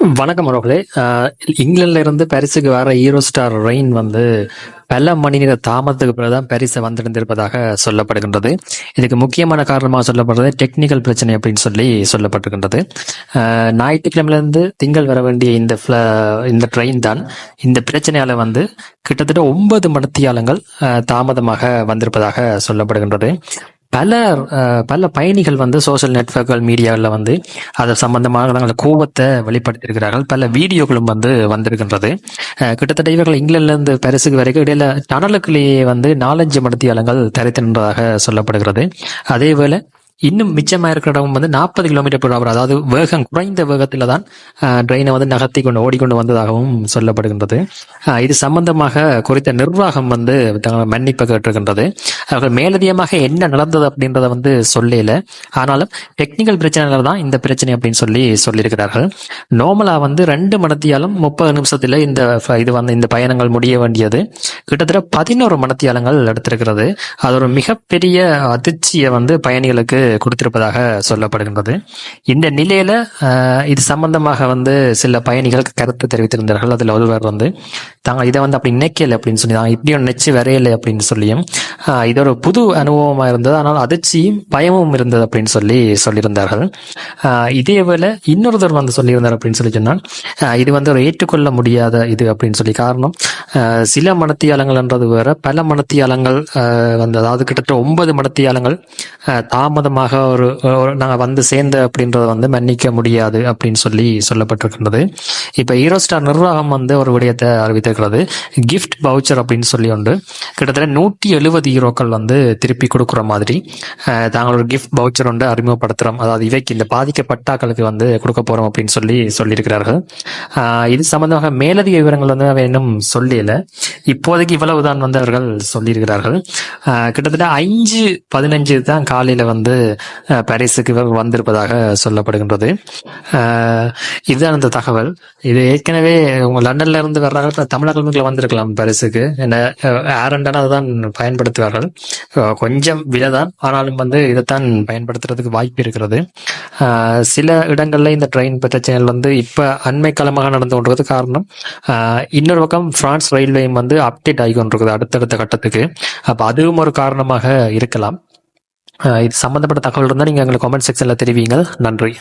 வணக்கம் அவர்களே. இங்கிலாந்துல இருந்து பாரிஸுக்கு வர ஹீரோ ஸ்டார் ரெயின் வந்து பல மணி நேர தாமதத்துக்கு பிறகுதான் பாரிஸை வந்திருந்திருப்பதாக சொல்லப்படுகின்றது. இதுக்கு முக்கியமான காரணமாக சொல்லப்படுறது டெக்னிக்கல் பிரச்சனை அப்படின்னு சொல்லி சொல்லப்பட்டிருக்கின்றது. ஞாயிற்றுக்கிழமையிலேருந்து திங்கள் வர வேண்டிய இந்த இந்த ட்ரெயின் தான் இந்த பிரச்சனையால வந்து கிட்டத்தட்ட ஒன்பது மணித்தியாலங்கள் தாமதமாக வந்திருப்பதாக சொல்லப்படுகின்றது. பல பல பயணிகள் வந்து சோஷியல் நெட்ஒர்க்குகள் மீடியாவில் வந்து அது சம்பந்தமாக தங்கள் கோபத்தை வெளிப்படுத்தியிருக்கிறார்கள். பல வீடியோக்களும் வந்து வந்திருக்கின்றது. கிட்டத்தட்ட இவர்கள் இங்கிலாந்துலேருந்து பரிசுக்கு வரைக்கும் இடையில டனலுக்குள்ளேயே வந்து நாலஞ்சு மடத்தியாளங்கள் தரித்து நின்றதாக சொல்லப்படுகிறது. அதேவேளை இன்னும் மிச்சமாக இருக்கிற இடம் வந்து நாற்பது கிலோமீட்டர் per அதாவது வேகம் குறைந்த வேகத்தில் தான் ட்ரெயினை வந்து நகர்த்தி கொண்டு ஓடிக்கொண்டு வந்ததாகவும் சொல்லப்படுகின்றது. இது சம்பந்தமாக குறித்த நிர்வாகம் வந்து தங்கள் மன்னிப்பு கேட்டிருக்கின்றது. அவர்கள் மேலதிகமாக என்ன நடந்தது அப்படின்றத வந்து சொல்லல. ஆனாலும் டெக்னிக்கல் பிரச்சனைகள் தான் இந்த பிரச்சனை அப்படின்னு சொல்லி சொல்லியிருக்கிறார்கள். நார்மலாக வந்து ரெண்டு மணத்தியாலும் முப்பது நிமிஷத்தில் இந்த இது வந்து இந்த பயணங்கள் முடிய வேண்டியது. கிட்டத்தட்ட பதினோரு மணத்தியாலங்கள் எடுத்திருக்கிறது. அது ஒரு மிகப்பெரிய அதிர்ச்சியை வந்து பயணிகளுக்கு கொடுத்திருப்பதாக சொல்லப்படுகின்றது. இந்த நிலையில இது சம்பந்தமாக வந்து சில பயணிகள் கருத்து தெரிவித்திருந்தார்கள். அதில் ஒருவர் வந்து தாங்க இதை வந்து அப்படி நினைக்கல அப்படின்னு சொல்லி நான் இப்படியும் நினைச்சு வரையலை அப்படின்னு சொல்லியும் ஆஹ் இது ஒரு புது அனுபவமா இருந்தது. ஆனால் அதிர்ச்சியும் பயமும் இருந்தது அப்படின்னு சொல்லி சொல்லியிருந்தார்கள். ஆஹ் இதே போல இன்னொருத்தர் வந்து சொல்லியிருந்தார் அப்படின்னு சொல்லி சொன்னால் இது வந்து ஒரு ஏற்றுக்கொள்ள முடியாத இது அப்படின்னு சொல்லி காரணம் சில மனத்தியாலங்கள்ன்றது வேற. பல மனத்தியாலங்கள் வந்து அதாவது கிட்டத்தட்ட ஒன்பது மனத்தியாலங்கள் தாமதமாக ஒரு ஒரு நாங்கள் வந்து சேர்ந்த அப்படின்றத வந்து மன்னிக்க முடியாது அப்படின்னு சொல்லி சொல்லப்பட்டிருக்கின்றது. இப்போ ஹீரோ ஸ்டார் நிர்வாகம் வந்து ஒரு விடயத்தை அறிவித்திருக்கிறது. கிஃப்ட் பவுச்சர் அப்படின்னு சொல்லி உண்டு. கிட்டத்தட்ட நூற்றி எழுபது ஹீரோக்கள் வந்து திருப்பி கொடுக்குற மாதிரி தாங்களோட தாங்கள் கிஃப்ட் பவுச்சர் வந்து அறிமுகப்படுத்துகிறோம் அதாவது இவைக்கு இந்த பாதிக்கப்பட்டாக்களுக்கு வந்து கொடுக்க போகிறோம் அப்படின்னு சொல்லி சொல்லியிருக்கிறார்கள். இது சம்பந்தமாக மேலதிக விவரங்கள் வந்து இன்னும் இன்னும் சொல்லல இப்போதைக்கு இவ்வளவுதான் வந்து அவர்கள் சொல்லியிருக்கிறார்கள். கிட்டத்தட்ட அஞ்சு பதினஞ்சு தான் காலையில வந்து பாரிஸுக்கு வந்திருப்பதாக சொல்லப்படுகின்றது. இதுதான் அந்த தகவல். இது ஏற்கனவே உங்க லண்டன்ல இருந்து வர்றாங்க தமிழகங்களுக்கு வந்திருக்கலாம் பாரிஸுக்கு. என்ன ஏரண்டான அதுதான் பயன்படுத்துவார்கள். கொஞ்சம் விலைதான் ஆனாலும் வந்து இதைத்தான் பயன்படுத்துறதுக்கு வாய்ப்பு இருக்கிறது. சில இடங்கள்ல இந்த ட்ரெயின் பிரச்சனைகள் வந்து இப்ப அண்மை காலமாக நடந்து கொண்டிருக்கிறது காரணம். இன்னொரு பக்கம் பிரான்ஸ் ரயில்வேயும் வந்து அப்டேட் ஆகி கொண்டிருக்குது அடுத்தடுத்த கட்டத்துக்கு. அப்போ அதுவும் ஒரு காரணமாக இருக்கலாம். இது சம்மந்தப்பட்ட தகவல் இருந்தால் நீங்கள் எங்களுக்கு கமெண்ட் செக்ஷனில் தெரிவிங்கள். நன்றி.